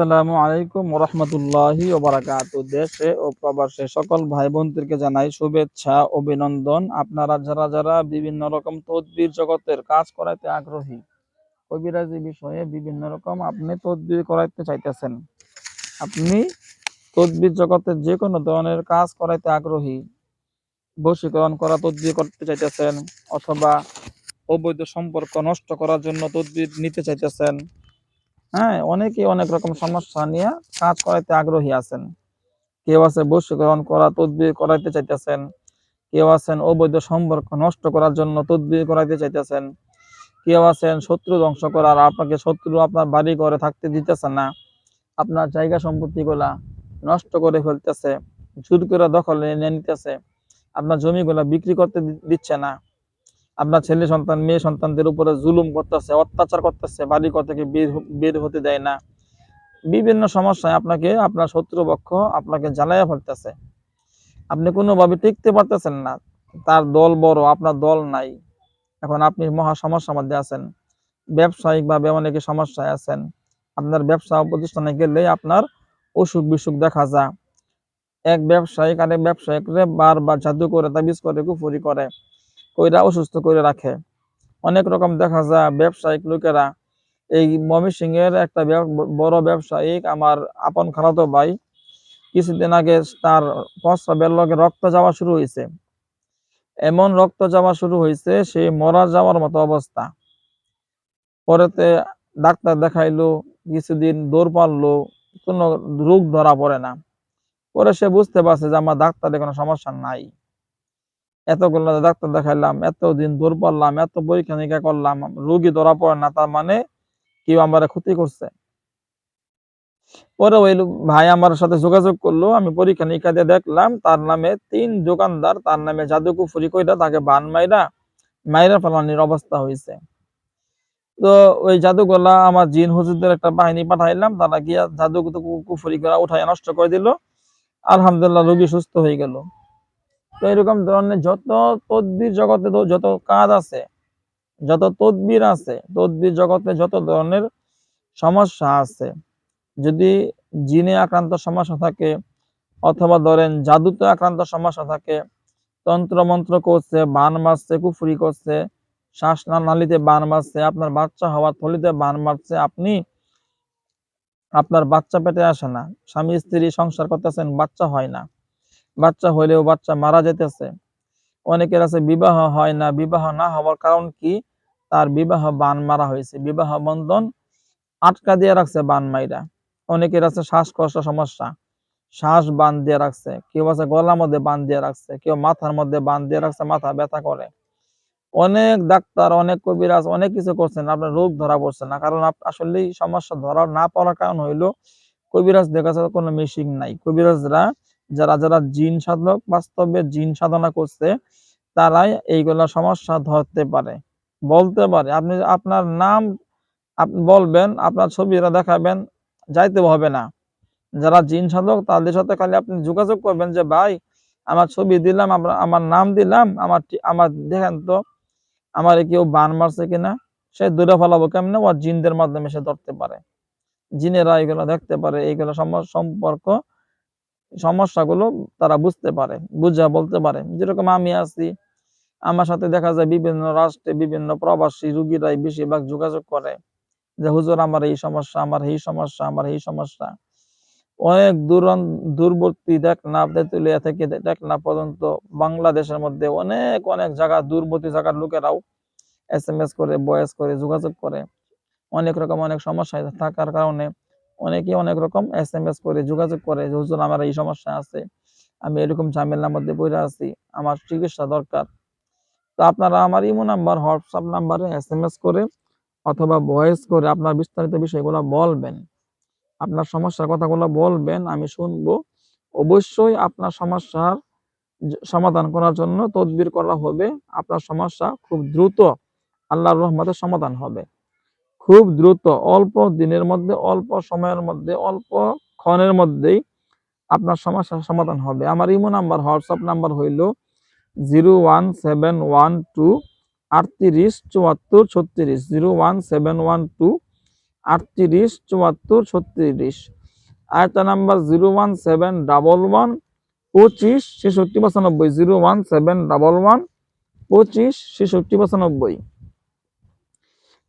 আসসালামু আলাইকুম রহমতুল্লাহি ওবারাকাতু। দেশে ও প্রবাসে সকল ভাই বোনদেরকে জানাই শুভেচ্ছা, অভিনন্দন। আপনারা যারা যারা বিভিন্ন রকম তদবির জগতের কাজ করাইতে আগ্রহী, কবিরাজি বিষয়ে বিভিন্ন রকম আপনি তদবির করাইতে চাইতেছেন, আপনি তদবির জগতের যে কোনো ধরনের কাজ করাইতে আগ্রহী, বশীকরণ করা তদবির করতে চাইতেছেন অথবা অবৈধ সম্পর্ক নষ্ট করার জন্য তদবির নিতে চাইতেছেন হ্যাঁ অনেকে অনেক রকম সমস্যা নিয়ে কাজ করাইতে আগ্রহী আছেন। কেউ আছে বশীকরণ করা, তদবির করাইতে চাইতেছেন। কেউ আছেন অবৈধ সম্পর্ক নষ্ট করার জন্য তদবির করাইতে চাইতেছেন। কেউ আছেন শত্রু ধ্বংস করার, আপনাকে শত্রু আপনার বাড়ি ঘরে থাকতে দিতেছে না। আপনার জায়গা সম্পত্তি গুলা নষ্ট করে ফেলতেছে জোর করে দখলে নিয়ে নিতেছে। আপনার জমিগুলা বিক্রি করতে দিচ্ছে না। আপনার ছেলে সন্তান, মেয়ে সন্তানদের উপরে জুলুম করতেছে, অত্যাচার করতেছে, বাড়ি থেকে বের বের হতে দেয় না। বিভিন্ন সমস্যায় আপনাকে, আপনার শত্রুপক্ষ আপনাকে জ্বালাইয়া ফেলতেছে। আপনি কোনোভাবে টিকতে পারতেছেন না। তার দল বড়, আপনার দল নাই। এখন আপনি মহা সমস্যার মধ্যে আছেন। ব্যবসায়িক ভাবে অনেকে সমস্যায় আছেন। আপনার ব্যবসা প্রতিষ্ঠানে গেলে আপনার অসুখ বিসুখ দেখা যায়। এক ব্যবসায়িক আরেক ব্যবসায়িকরে বারবার জাদু করে, তাবিজ করে, কুফুরি করে। কইরা, অসুস্থ করে রাখে। অনেক রকম দেখা যায়, ব্যবসায়িক লোকেরা, এই ময়মনসিংহ এর একটা বড় ব্যবসায়িক আমার আপন খালাতো ভাই, কিছুদিন আগে তার প্রস্রাবের লগে রক্ত যাওয়া শুরু হয়েছে এমন রক্ত যাওয়া শুরু হয়েছে সে মরা যাওয়ার মতো অবস্থা। পরেতে ডাক্তার দেখাইলো, কিছুদিন দৌড় পারল, কোনো রোগ ধরা পড়ে না। পরে সে বুঝতে পারছে যে আমার ডাক্তারের কোনো সমস্যা নাই। এতগুলো ডাক্তার দেখাইলাম, এতদিন দূর পারলাম, এত পরীক্ষা নিরীক্ষা করলাম, রুগী ধরা পড়ে না, তার মানে কেউ আমার ক্ষতি করছে। পরে ওই ভাই আমার সাথে যোগাযোগ করল, আমি পরীক্ষা নিরীক্ষা দিয়ে দেখলাম তার নামে তিন দোকানদার, তার নামে জাদু কুফুরি কইরা তাকে বান মাইরা মাইরা ফেলানির অবস্থা হয়েছে তো ওই জাদুগুলা আমার জিন হুজুরদের একটা বাহিনী পাঠাইলাম, তারা গিয়া জাদু কুফুরি করা উঠাই নষ্ট করে দিল। আলহামদুলিল্লাহ রোগী সুস্থ হয়ে গেল। তো এরকম ধরনের যত তদ্বির জগতে যত কাজ আছে, যত তদ্বির আছে, তদ্বির জগতে যত ধরনের সমস্যা আছে, যদি জিনে আক্রান্ত সমস্যা থাকে অথবা ধরেন জাদুতে আক্রান্ত সমস্যা থাকে তন্ত্র মন্ত্র করছে, বান মারছে, কুফুরি করছে শ্বাস না- নালীতে বান মারছে, আপনার বাচ্চা হওয়ার থলিতে বান মারছে, আপনি আপনার বাচ্চা পেটে আসে না, স্বামী স্ত্রী সংসার করতেছেন, বাচ্চা হয় না। বাচ্চা হইলেও বাচ্চা মারা যেতেছে অনেকের আছে বিবাহ হয় না, বিবাহ না হওয়ার কারণ কি? তার বিবাহ বান মারা হয়েছে। বিবাহ বন্ধন আটকা দিয়ে রাখছে বান মাইরা। অনেকের আছে শ্বাসকষ্ট সমস্যা। শ্বাস বান দিয়ে রাখছে। কেউ আছে গলার মধ্যে বান দিয়ে রাখছে। কেউ মাথার মধ্যে বান দিয়ে রাখছে, মাথা ব্যথা করে। অনেক ডাক্তার, অনেক কবিরাজ, অনেক কিছু করছেন। আপনার রোগ ধরা পড়ছে না। কারণ আসলেই সমস্যা ধরা না পড়ার কারণ হইল কবিরাজ দেখা যাচ্ছে কোনো মেশিন নাই। কবিরাজরা যারা যারা জিন সাধক বাস্তবে জিন সাধনা করছে, তারাই এইগুলা সমস্যা ধরতে পারে। বলতে পারে। আপনি আপনার নাম বলবেন, আপনার ছবিটা দেখাবেন, যাইতে হবে না। যারা জিন সাধক, তাদের সাথে খালি আপনি যোগাযোগ করবেন যে, ভাই, আমার ছবি দিলাম, আমরা- নাম দিলাম, আমার আমার দেখেন তো, আমার কেউ বান মারছে কিনা, সে দূরে ফেলাবো কেমনে? ও জিনদের মাধ্যমে সে ধরতে পারে। জিনেরা এগুলো দেখতে পারে। এইগুলো সম- সম্পর্ক সমস্যাগুলো তারা বুঝতে পারে, বুঝা বলতে পারে। যেরকম আমি আছি, আমার সাথে দেখা যায় বিভিন্ন রাষ্ট্রে বিভিন্ন প্রবাসী রুগীরাই বেশিরভাগ যোগাযোগ করে যে, হুজুর, আমার এই সমস্যা, আমার এই সমস্যা, আমার এই সমস্যা। অনেক দূর দূরবর্তী দেখনা তেঁতুলিয়া থেকে দেখনা পর্যন্ত বাংলাদেশের মধ্যে অনেক অনেক জায়গা, দূরবর্তী জায়গার লোকেরাও এস এম এস করে বয়েস করে, যোগাযোগ করে। অনেক রকম অনেক সমস্যা থাকার কারণে অনেকে অনেক রকম এস এম এস করে যোগাযোগ করে যে, হুজুর, আমার এই সমস্যা আছে। আমি এরকম ঝামেলার মধ্যে পড়ে আছি। আমার চিকিৎসা দরকার। তো আপনারা আমার ইমো নাম্বার হোয়াটসঅ্যাপ নাম্বারে এস এম এস করে অথবা ভয়েস করে আপনার বিস্তারিত বিষয়গুলো বলবেন। আপনার সমস্যার কথাগুলো বলবেন, আমি শুনব। অবশ্যই আপনার সমস্যার সমাধান করার জন্য তদবির করা হবে। আপনার সমস্যা খুব দ্রুত আল্লাহর রহমতের সমাধান হবে। খুব দ্রুত, অল্প দিনের মধ্যে, অল্প সময়ের মধ্যে, অল্প ক্ষণের মধ্যেই আপনার সমস্যার সমাধান হবে। আমার ইমো নাম্বার, হোয়াটসঅ্যাপ নাম্বার হইল zero one seven one two আটত্রিশ চুয়াত্তর ছত্রিশ, zero one seven one two আটত্রিশ চুয়াত্তর ছত্রিশ। আরেকটা number zero one seven double one পঁচিশ ছেষট্টি পঁচানব্বই, zero one seven double one পঁচিশ ছেষট্টি পঁচানব্বই।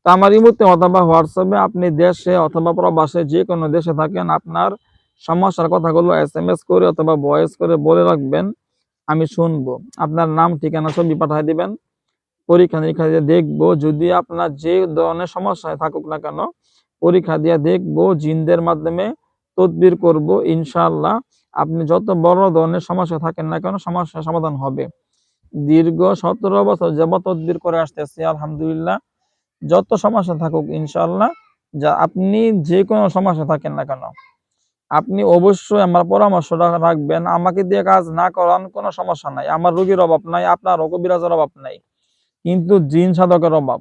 তা আমার অথবা হোয়াটসঅ্যাপে আপনি দেশে অথবা প্রবাসে যে কোনো দেশে থাকেন, আপনার সমস্যার কথাগুলো এস এম এস করে অথবা ভয়েস করে বলে রাখবেন, আমি শুনব। আপনার নাম, ঠিকানা, ছবি পাঠিয়ে দিবেন, পরীক্ষা নিরীক্ষা দিয়ে দেখব। যদি আপনার যে ধরনের সমস্যায় থাকুক না কেন, পরীক্ষা দিয়ে দেখব, জিনদের মাধ্যমে তদবির করব, ইনশাআল্লাহ আপনি যত বড় ধরনের সমস্যা থাকেন না কেন, সমস্যার সমাধান হবে। দীর্ঘ সতেরো বছর যাবত তদবির করে আসতেছি, আলহামদুলিল্লাহ। যত সমস্যা থাকুক ইনশাল্লাহ যা আপনি যে কোনো সমস্যা থাকেন না কেন, আপনি অবশ্যই আমার পরামর্শটা রাখবেন। আমাকে দিয়ে কাজ না করান কোনো সমস্যা নাই। আমার রোগীর অভাব নাই, আপনার কবিরাজের অভাব নাই, কিন্তু জিন সাধকের অভাব।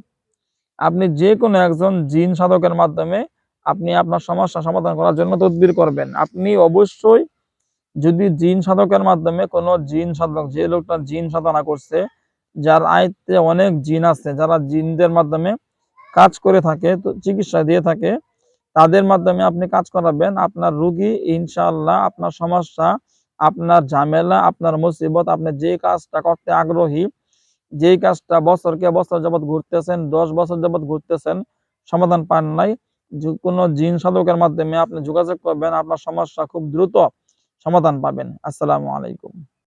আপনি যে কোনো একজন জিন সাধকের মাধ্যমে আপনি আপনার সমস্যা সমাধান করার জন্য তদবির করবেন। আপনি অবশ্যই যদি জিন সাধকের মাধ্যমে কোনো জিন সাধক, যে লোকটা জিন সাধনা করছে, যার আয়ত্তে অনেক জিন আছে, যারা জিনদের মাধ্যমে কাজ করে থাকে, তো চিকিৎসা দিয়ে থাকে, তাদের মাধ্যমে আপনি কাজ করাবেন। আপনার রুগী ইনশাআল্লাহ, আপনার সমস্যা, আপনার ঝামেলা, আপনার মুসিবত, আপনি যে কাজটা করতে আগ্রহী, যেই কাজটা বছরকে বছর যাবত ঘুরতেছেন, দশ বছর যাবত ঘুরতেছেন, সমাধান পান নাই কোনো জিন সাধকের মাধ্যমে আপনি যোগাযোগ করবেন, আপনার সমস্যা খুব দ্রুত সমাধান পাবেন। আসসালামু আলাইকুম।